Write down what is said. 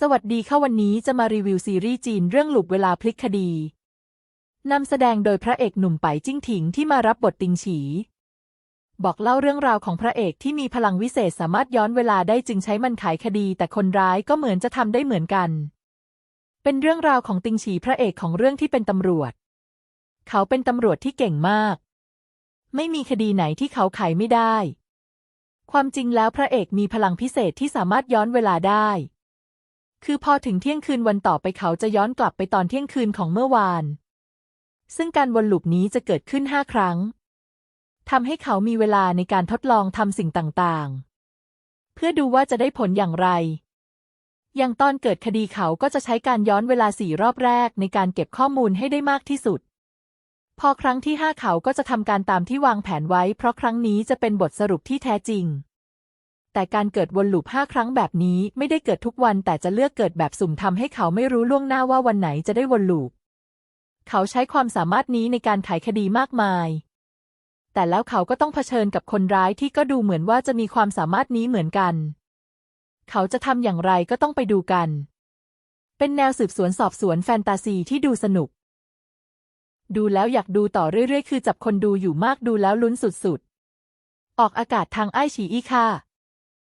สวัสดีค่ะวันนี้จะมารีวิวซีรีส์จีนเรื่องหลุบเวลาพลิกคดี นำแสดงโดยพระเอกหนุ่มไปจิ้งถิงที่มารับบทติงฉี บอกเล่าเรื่องราวของพระเอกที่มีพลังวิเศษสามารถย้อนเวลาได้จึงใช้มันไขคดี แต่คนร้ายก็เหมือนจะทำได้เหมือนกัน เป็นเรื่องราวของติงฉีพระเอกของเรื่องที่เป็นตำรวจ เขาเป็นตำรวจที่เก่งมาก ไม่มีคดีไหนที่เขาไขไม่ได้ ความจริงแล้วพระเอกมีพลังพิเศษที่สามารถย้อนเวลาได้ คือพอถึงเที่ยงคืนวันต่อไปเขาจะย้อนกลับไปตอนเที่ยงคืนของเมื่อวาน ซึ่งการวนลูปนี้จะเกิดขึ้นห้าครั้งทำให้เขามีเวลาในการทดลองทำสิ่งต่างๆ เพื่อดูว่าจะได้ผลอย่างไร อย่างตอนเกิดคดีเขาก็จะใช้การย้อนเวลาสี่รอบแรกในการเก็บข้อมูลให้ได้มากที่สุด พอครั้งที่ห้าเขาก็จะทำการตามที่วางแผนไว้ เพราะครั้งนี้จะเป็นบทสรุปที่แท้จริง แต่การเกิดวนลูปห้าครั้งแบบนี้ไม่ได้เกิดทุกวันแต่จะเลือกเกิดแบบสุ่มทำให้เขาไม่รู้ล่วงหน้าว่าวันไหนจะได้วนลูป เขาใช้ความสามารถนี้ในการไขคดีมากมาย แต่แล้วเขาก็ต้องเผชิญกับคนร้ายที่ก็ดูเหมือนว่าจะมีความสามารถนี้เหมือนกัน เขาจะทำอย่างไรก็ต้องไปดูกัน เป็นแนวสืบสวนสอบสวนแฟนตาซีที่ดูสนุก ดูแล้วอยากดูต่อเรื่อยๆ คือจับคนดูอยู่มากดูแล้วลุ้นสุดๆ ออกอากาศทางไอฉีอีค่ะ